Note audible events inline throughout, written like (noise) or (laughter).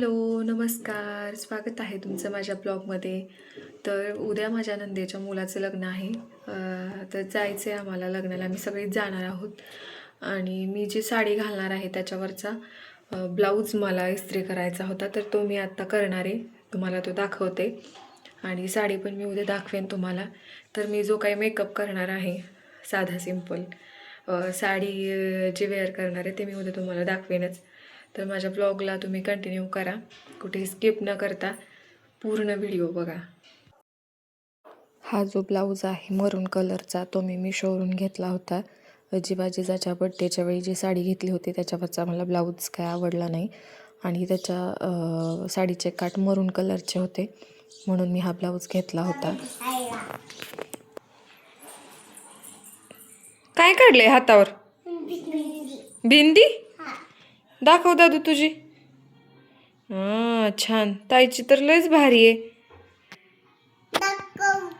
Hello नमस्कार. स्वागत आहे तुमचं माझ्या ब्लॉगमध्ये. तर उद्या माझ्या नंदेच्या मुलाचं लग्न आहे. तर जायचं आहे आम्हाला लग्नाला. आम्ही सगळीच जाणार आहोत. आणि मी जी साडी घालणार आहे त्याच्यावरचा ब्लाऊज मला इस्त्री करायचा होता. तर तो मी आत्ता करणार आहे. तुम्हाला तो दाखवते. आणि साडी पण मी उद्या दाखवेन तुम्हाला. तर मी जो काही मेकअप करणार आहे साधा सिंपल साडी जे वेअर करणार आहे ते मी उद्या तुम्हाला दाखवेनच. तर माझ्या ब्लॉगला तुम्ही कंटिन्यू करा. कुठेही स्किप न करता पूर्ण व्हिडिओ बघा. हा जो ब्लाऊज आहे मरून कलरचा तो मी मिशोवरून घेतला होता. जिजाच्या बड्डेच्या वेळी जी साडी घेतली होती त्याच्यावरचा मला ब्लाऊज काय आवडला नाही. आणि त्याच्या साडीचे काठ मरून कलरचे होते. म्हणून मी हा ब्लाऊज घेतला होता. काय काढलंय हातावर? बिंदी? दाखव दादू तुझी. हा छान. ताईची तर लयच भारी आहे.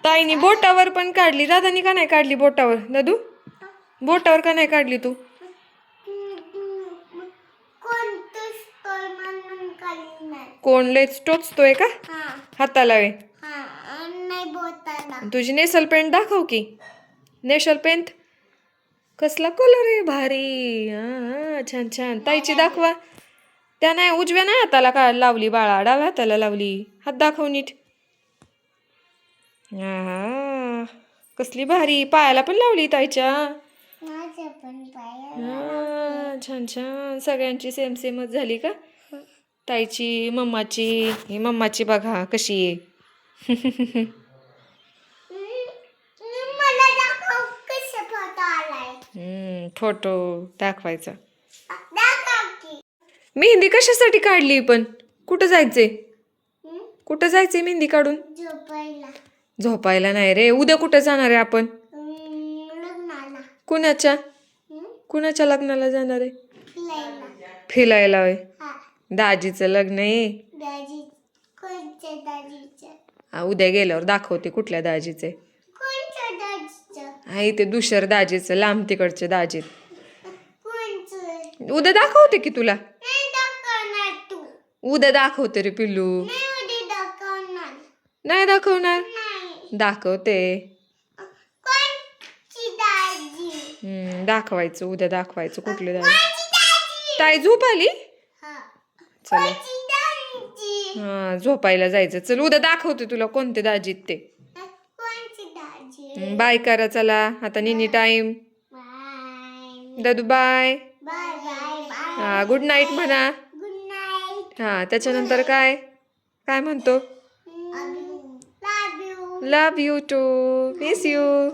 ताईनी बोटावर पण काढली. दादानी का नाही काढली बोटावर? दादू? बोटावर का नाही काढली तू? कोण लेच टोचतोय का? हाताला वे. तुझी नेसल पेंट दाखव की. नेशल पेंट? कसला कलर आहे? भारी. हा, छान छान. ताईची दाखवा. त्या नाही उजव्या नाही हाताला का लावली बाळा? डाव्या हाताला लावली. हात दाखव नीट. हा. कसली भारी. पायाला पण लावली ताईच्या. हा, छान छान. सगळ्यांची सेम सेमच झाली का? ताईची मम्माची. ही मम्माची बघा कशी आहे (laughs) मला दाखव कसं फोटो आलाय हम्म, फोटो दाखवायचा. मेहंदी कशासाठी काढली पण? कुठं जायचंय? कुठं जायचंय मेहंदी काढून? झोपायला. नाही रे. उद्या कुठं जाणार आहे आपण? कुणाच्या? कुणाच्या लग्नाला जाणार आहे? फिरायला होय. दाजीचं लग्न आहे. उद्या गेल्यावर दाखवते कुठल्या दाजीचे हा इथे दुसर दाजीचं लांब तिकडचे दाजीत. उद्या दाखवते की तुला? तू. उद्या दाखवते रे पिल्लू. नाही दाखवणार. नाही दाखवणार? नाही. दाखवते. दाखवायचं उद्या दाखवायचं कुठले दाजी? ताई झोप आली? हा. चला. हा झोपायला जायचं. चल उद्या दाखवते तुला कोणते दाजीत ते. बाय करा चला. आता निनी टाइम बाय दादू बाय हा गुड नाईट म्हणा. हा त्याच्यानंतर काय? काय म्हणतो? Love you love you too miss you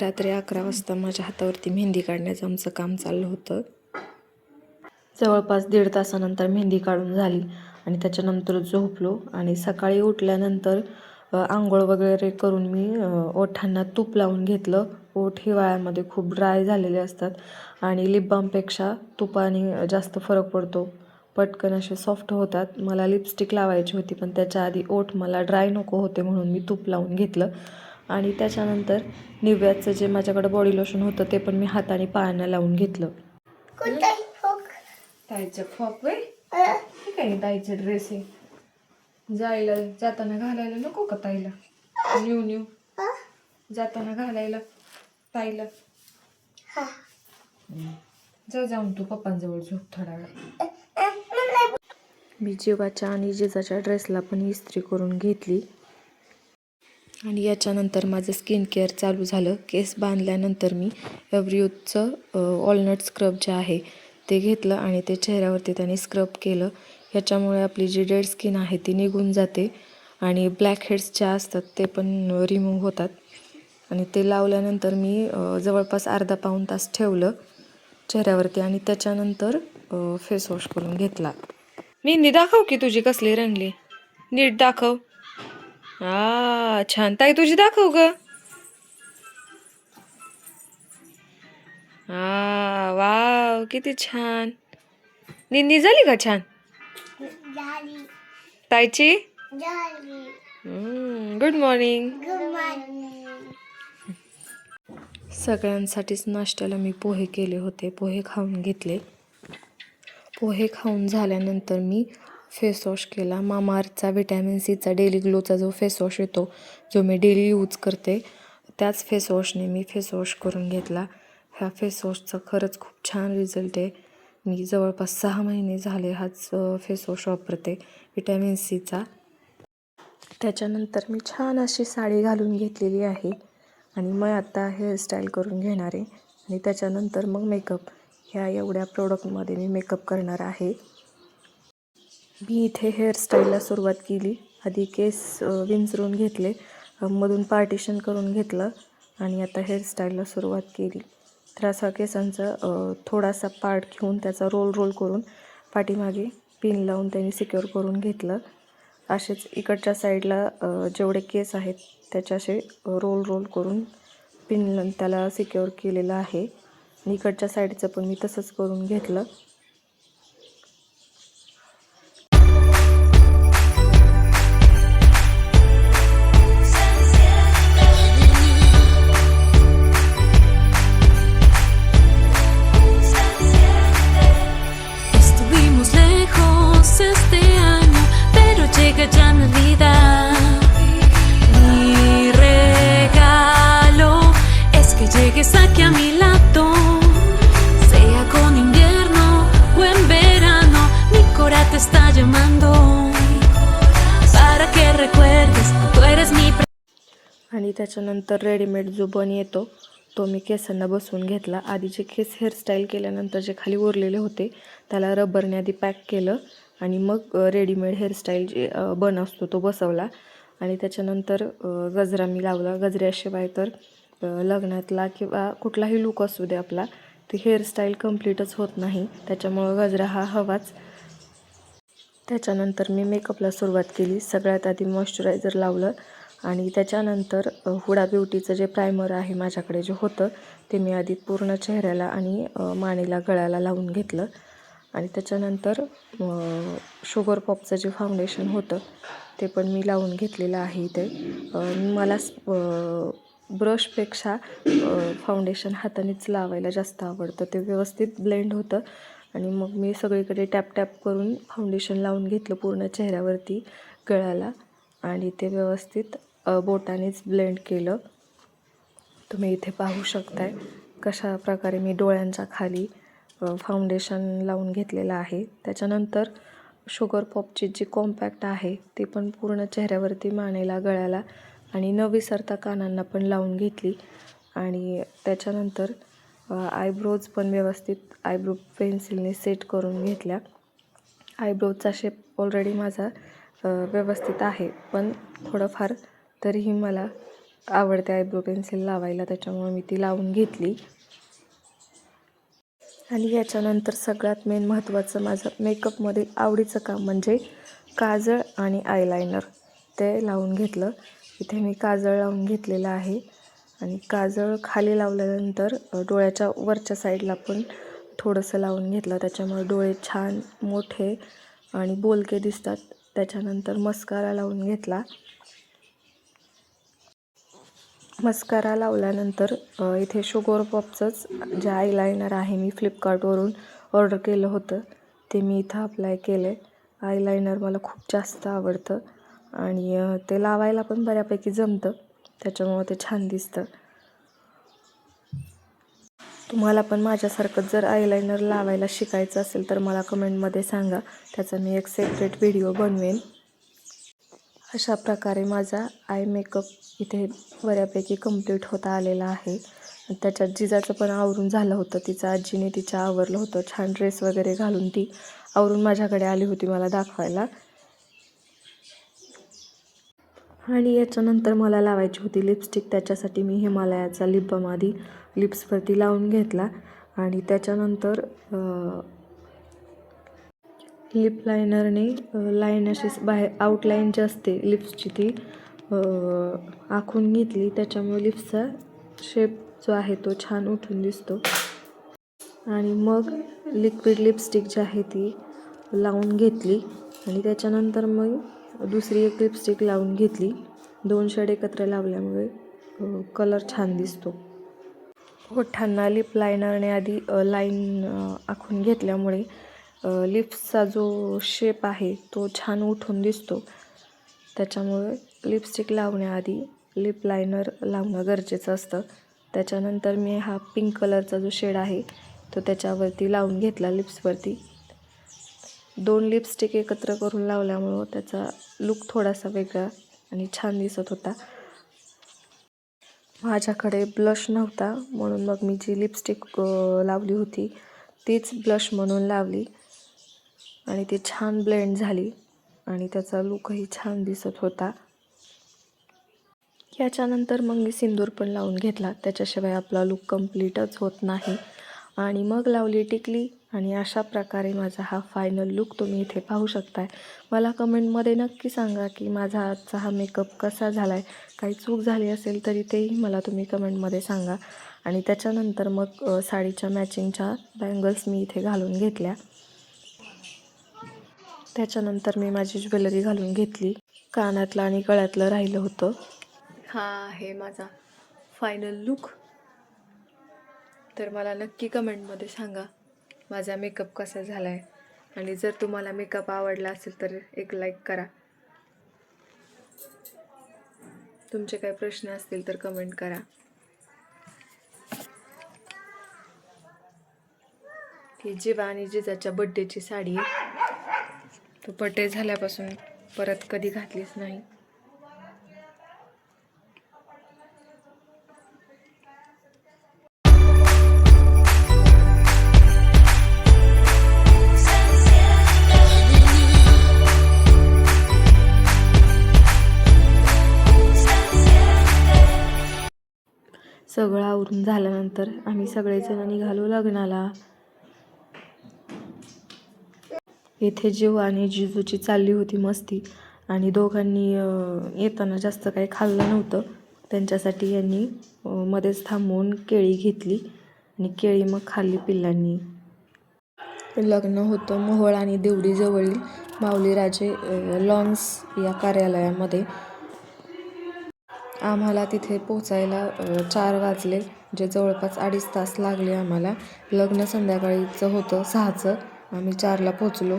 रात्री अकरा वाजता माझ्या हातावरती मेहंदी काढण्याचं आमचं काम चाललं होतं. जवळपास दीड तासानंतर मेहंदी काढून झाली. आणि त्याच्यानंतर झोपलो. आणि सकाळी उठल्यानंतर आंघोळ वगैरे करून मी ओठांना तूप लावून घेतलं. ओठ हिवाळ्यामध्ये खूप ड्राय झालेले असतात आणि लिप बामपेक्षा तुपाने जास्त फरक पडतो. पटकन असे सॉफ्ट होतात. मला लिपस्टिक लावायची होती पण त्याच्या आधी ओठ मला ड्राय नको होते म्हणून मी तूप लावून घेतलं. आणि त्याच्यानंतर निव्याचं जे माझ्याकडे बॉडी लोशन होतं ते पण मी हाताने पायांना लावून घेतलं. कुठे फोक? ठीक आहे ताईचे ड्रेस आहे जायला जाताना घालायला नको का ताईला? New new. जाताना घालायला ताईला. जा जाऊन तू पप्पांजवळ झोप थोडा वेळ. मी जीवाच्या आणि जिजाच्या ड्रेसला पण इस्त्री करून घेतली. आणि याच्यानंतर माझं स्किन केअर चालू झालं. केस बांधल्यानंतर मी एव्हरीयूथचं ऑलनट स्क्रब जे आहे ते घेतलं आणि ते चेहऱ्यावरती त्याने स्क्रब केलं. ह्याच्यामुळे आपली जी डेड स्किन आहे ती निघून जाते आणि ब्लॅक हेड्स ज्या असतात ते पण रिमूव्ह होतात. आणि ते लावल्यानंतर मी जवळपास अर्धा पाऊण तास ठेवलं चेहऱ्यावरती आणि त्याच्यानंतर फेस वॉश करून घेतला. मेहंदी दाखव की तुझी कसली रंगली. नीट दाखव. आ छान. ताई तुझी दाखव ग. आ वाव किती छान. निंदी झाली का छान? झाली. ताईची? झाली. गुड मॉर्निंग गुड मॉर्निंग सगळ्यांसाठीच नाश्त्याला मी पोहे केले होते पोहे खाऊन घेतले. पोहे खाऊन झाल्यानंतर मी फेस वॉश केला. मामाअर्थचा व्हिटॅमिन सीचा डेली ग्लोचा जो फेस वॉश येतो जो मी डेली यूज करते त्याच फेस वॉशने मी फेस वॉश करून घेतला. ह्या फेस वॉशचा खरंच खूप छान रिझल्ट आहे. मी जवळपास सहा महिने झाले हाच फेस वॉश वापरते विटॅमिन सीचा त्याच्यानंतर मी छान अशी साडी घालून घेतलेली आहे आणि मग आता हेअरस्टाईल करून घेणार आहे. आणि त्याच्यानंतर मग मेकअप ह्या एवढ्या प्रोडक्टमध्ये मी मेकअप करणार आहे. मी इथे हेअरस्टाईलला सुरुवात केली. आधी केस विंचरून घेतले मधून पार्टिशन करून घेतलं आणि आता हेअरस्टाईलला सुरुवात केली. तर असा केसांचा थोडासा पार्ट घेऊन त्याचा रोल रोल करून पाठीमागे पिन लावून त्यांनी सिक्युअर करून घेतलं. असेच इकडच्या साईडला जेवढे केस आहेत त्याच्याशी रोल रोल करून पिन त्याला सिक्युअर केलेलं आहे. आणि इकडच्या साईडचं पण मी तसंच करून घेतलं. त्यानंतर रेडीमेड जो बन येतो तो मी केसांना बसवून घेतला. आधी जे केस हेअरस्टाईल केल्यानंतर जे खाली उरलेले होते त्याला रबरने आधी पॅक केलं आणि मग रेडीमेड हेअरस्टाईल जे बन असतो तो बसवला. आणि त्याच्यानंतर गजरा मी लावला. गजऱ्याशिवाय तर लग्नातला किंवा कुठलाही लुक असू दे आपला ती हेअरस्टाईल कम्प्लीटच होत नाही. त्याच्यामुळं गजरा हा हवाच. त्याच्यानंतर मी मेकअपला सुरुवात केली. सगळ्यात आधी मॉइश्चरायझर लावलं. आणि त्याच्यानंतर हुडा ब्युटीचं जे प्रायमर आहे माझ्याकडे जे होतं ते मी आधी पूर्ण चेहऱ्याला आणि मानेला गळ्याला लावून घेतलं. आणि त्याच्यानंतर शुगर पॉपचं जे फाउंडेशन होतं ते पण मी लावून घेतलेलं आहे इथे. मला ब्रशपेक्षा फाउंडेशन हातानेच लावायला जास्त आवडतं. ते व्यवस्थित ब्लेंड होतं आणि मग मी सगळीकडे टॅप टॅप करून फाउंडेशन लावून घेतलं पूर्ण चेहऱ्यावरती गळ्याला. आणि ते व्यवस्थित बोटानेच ब्लेंड केलं. तुम्ही इथे पाहू शकताय कशा प्रकारे मी डोळ्यांच्या खाली फाउंडेशन लावून घेतलेलं आहे. त्याच्यानंतर शुगर पॉपची जी कॉम्पॅक्ट आहे ती पण पूर्ण चेहऱ्यावरती मानेला गळ्याला आणि न विसरता कानांना पण लावून घेतली. आणि त्याच्यानंतर आयब्रोज पण व्यवस्थित आयब्रो पेन्सिलने सेट करून घेतल्या. आयब्रोजचा शेप ऑलरेडी माझा व्यवस्थित आहे. पण थोडंफार तरीही मला आवडते आयब्रो पेन्सिल लावायला त्याच्यामुळे मी ती लावून घेतली. आणि याच्यानंतर सगळ्यात मेन महत्त्वाचं माझं मेकअपमधील आवडीचं काम म्हणजे काजळ आणि आयलायनर ते लावून घेतलं. इथे मी काजळ लावून घेतलेलं आहे. आणि काजळ खाली लावल्यानंतर डोळ्याच्या वरच्या साईडला पण थोडंसं लावून घेतलं. त्याच्यामुळे डोळे छान मोठे आणि बोलके दिसतात. त्याच्यानंतर मस्कारा लावून घेतला. मस्कारा लावल्यानंतर इथे शुगर पॉपचंच जे आयलायनर आहे मी फ्लिपकार्टवरून ऑर्डर केलं होतं. ते मी इथं अप्लाय केलं आहे आयलायनर मला खूप जास्त आवडतं आणि ते लावायला पण बऱ्यापैकी जमतं. त्याच्यामुळं ते छान दिसतं. तुम्हाला पण माझ्यासारखं जर आयलायनर लावायला शिकायचं असेल तर मला कमेंटमध्ये सांगा. त्याचा मी एक सेपरेट व्हिडिओ बनवेन. अशा प्रकारे माझा आय मेकअप इथे बऱ्यापैकी कंप्लीट होता आलेला आहे. त्याच्यात जिजाचं पण आवरून झालं होतं. तिचं आजीने तिच्या आवरलं होतं. छान ड्रेस वगैरे घालून ती आवरून माझ्याकडे आली होती मला दाखवायला. आणि याच्यानंतर मला लावायची होती लिपस्टिक त्याच्यासाठी मी हिमालयाचा लिप बाम आधी लिप्सवरती लावून घेतला आणि त्याच्यानंतर लिप लायनरने लाईन अशी बाहेर आउटलाईन जी असते लिप्सची ती आखून घेतली. त्याच्यामुळे लिप्सचा शेप जो आहे तो छान उठून दिसतो. आणि मग लिक्विड लिपस्टिक जी आहे ती लावून घेतली. आणि त्याच्यानंतर मग दुसरी एक लिपस्टिक लावून घेतली. दोन शेड एकत्र लावल्यामुळे कलर छान दिसतो. ओठांना लिप लायनरने आधी लाईन आखून घेतल्यामुळे लिप्सचा जो शेप आहे तो छान उठून दिसतो. त्याच्यामुळे लिपस्टिक लावण्याआधी लिप लायनर लावणं गरजेचं असतं. त्याच्यानंतर मी हा पिंक कलरचा जो शेड आहे तो त्याच्यावरती लावून घेतला लिप्सवरती दोन लिपस्टिक एकत्र करून लावल्यामुळं त्याचा लुक थोडासा वेगळा आणि छान दिसत होता. माझ्याकडे ब्लश नव्हता म्हणून मग मी जी लिपस्टिक लावली होती तीच ब्लश म्हणून लावली. आणि ती छान ब्लेंड झाली आणि त्याचा लुकही छान दिसत होता. याच्यानंतर मग मी सिंदूर पण लावून घेतला. त्याच्याशिवाय आपला लुक कम्प्लीटच होत नाही. आणि मग लावली टिकली. आणि अशा प्रकारे माझा हा फायनल लुक तुम्ही इथे पाहू शकताय. मला कमेंटमध्ये नक्की सांगा की माझा आजचा हा मेकअप कसा झाला आहे काही चूक झाली असेल तरी तेही मला तुम्ही कमेंटमध्ये सांगा. आणि त्याच्यानंतर मग साडीच्या मॅचिंगच्या बँगल्स मी इथे घालून घेतल्या. त्याच्यानंतर मी माझी ज्वेलरी घालून घेतली. कानातलं आणि गळ्यातलं राहिलं होतं. हा आहे माझा फायनल लुक तर मला नक्की कमेंटमध्ये सांगा. माझा मेकअप कसा झाला आहे आणि जर तुम्हाला मेकअप आवडला असेल तर एक लाईक करा. तुमचे काही प्रश्न असतील तर कमेंट करा. ही जिवा आणि जिजाच्या बड्डेची साडी आहे. तो बड्डे झाल्यापासून परत कधी घातलीच नाही. सगळं आवरून झाल्यानंतर आम्ही सगळेजण निघालो लग्नाला. इथे जीव आणि जिजूची चालली होती मस्ती आणि दोघांनी येताना जास्त काही खाल्लं नव्हतं. त्यांच्यासाठी यांनी मध्येच थांबवून केळी घेतली आणि केळी मग खाल्ली पिल्लांनी. लग्न होतं मोहोळ आणि देवडी जवळील माऊलीराजे लॉन्स या कार्यालयामध्ये. आम्हाला तिथे पोचायला चार वाजले जे जवळपास अडीच तास लागले आम्हाला. लग्न संध्याकाळीचं होतं सहाचं. आम्ही चारला पोचलो.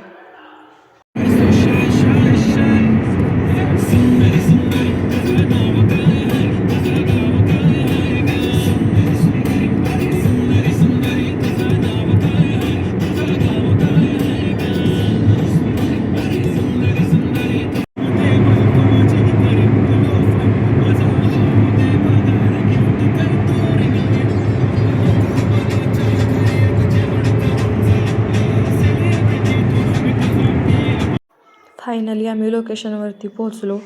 फायनली आम्ही लोकेशनवरती पोहोचलो.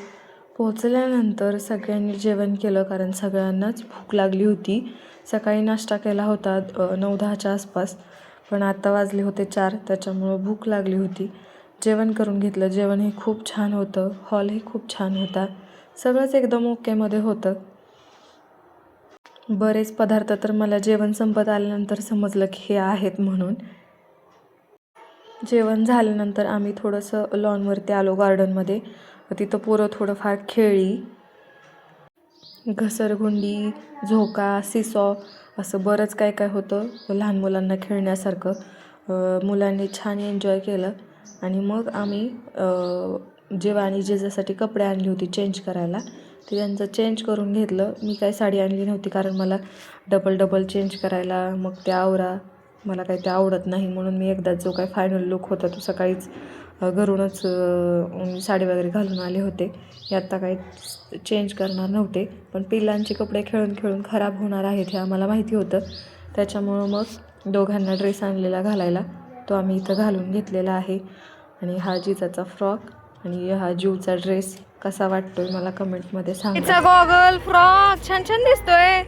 पोहोचल्यानंतर सगळ्यांनी जेवण केलं कारण सगळ्यांनाच भूक लागली होती. सकाळी नाश्ता केला होता नऊ दहाच्या आसपास. पण आत्ता वाजले होते चार त्याच्यामुळं भूक लागली होती. जेवण करून घेतलं. जेवण हे खूप छान होतं. हॉलही खूप छान होता. सगळंच एकदम ओकेमध्ये होतं. बरेच पदार्थ तर मला जेवण संपत आल्यानंतर समजलं की हे आहेत म्हणून. जेवण झाल्यानंतर आम्ही थोडंसं लॉनवरती आलो गार्डनमध्ये तिथं पोरं थोडंफार खेळली घसरगुंडी झोका सिसॉ असं बरंच काय काय होतं लहान मुलांना खेळण्यासारखं. मुलांनी छान एन्जॉय केलं आणि मग आम्ही जेव्हा आणि जेजासाठी कपडे आणली होती चेंज करायला ते त्यांचं चेंज करून घेतलं. मी काही साडी आणली नव्हती कारण मला डबल डबल चेंज करायला मग त्या आवरा मला काही ते आवडत नाही म्हणून मी एकदा जो काही फायनल लुक होता तो सकाळीच घरूनच साडी वगैरे घालून आले होते. हे आत्ता काही चेंज करणार नव्हते. पण पिल्लांचे कपडे खेळून खेळून खराब होणार आहेत हे आम्हाला माहिती होतं. त्याच्यामुळं मग दोघांना ड्रेस आणलेला घालायला तो आम्ही इथं घालून घेतलेला आहे. आणि हा जिजाचा फ्रॉक आणि हा जीवचा ड्रेस कसा वाटतोय मला कमेंटमध्ये सांगा. गॉगल फ्रॉक छान छान दिसतोय.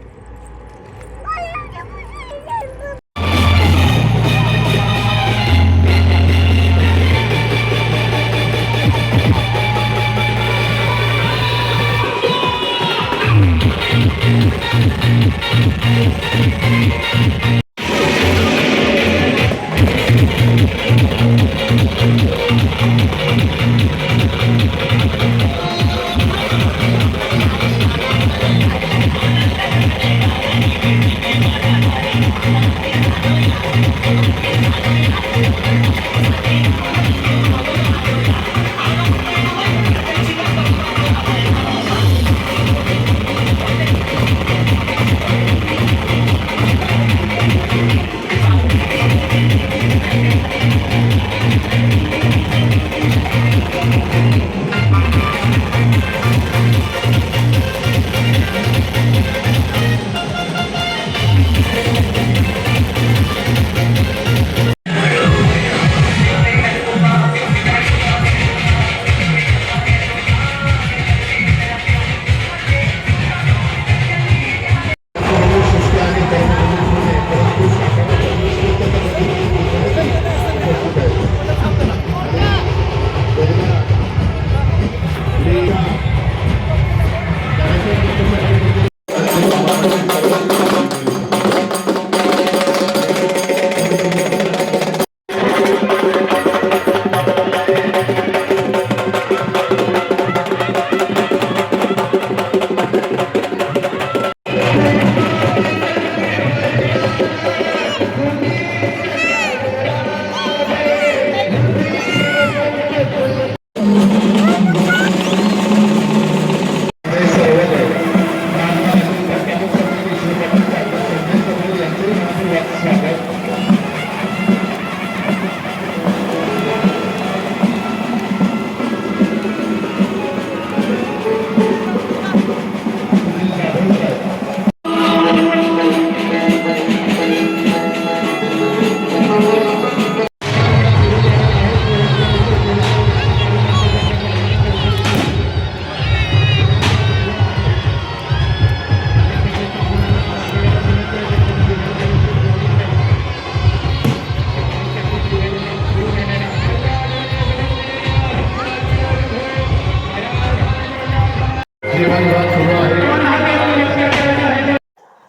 Şerbet.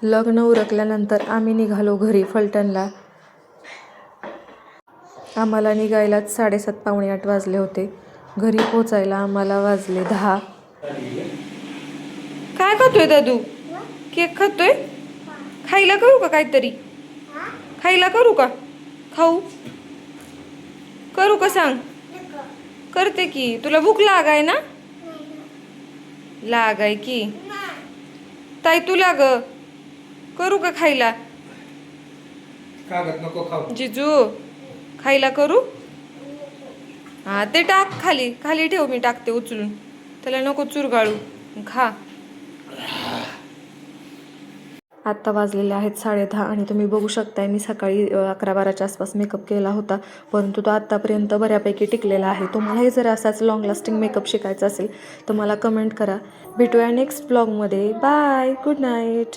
लग्न उरकल्यानंतर आम्ही निघालो घरी फलटणला. आम्हाला निघायलाच साडेसात पावणे आठ वाजले होते. घरी पोचायला आम्हाला वाजले दहा. काय खातोय दादू? केक खातोय? खायला करू का काहीतरी? खायला करू का? खाऊ. करू का सांग? करते की. तुला भूक लागाय ना? लागाय की. ताई तुला ग करू का खायला? जिजू खायला करू? हा ते टाक खाली. खाली ठेव मी टाकते उचलून. त्याला नको चुरगाळू. खा. आत्ता वाजलेले आहेत साडेदहा आणि तुम्ही बघू शकताय मी सकाळी अकरा बाराच्या आसपास मेकअप केला होता परंतु तो आत्तापर्यंत बऱ्यापैकी टिकलेला आहे. तुम्हालाही जर असाच लाँग लास्टिंग मेकअप शिकायचा असेल तर मला कमेंट करा. भेटूया नेक्स्ट ब्लॉगमध्ये बाय गुड नाईट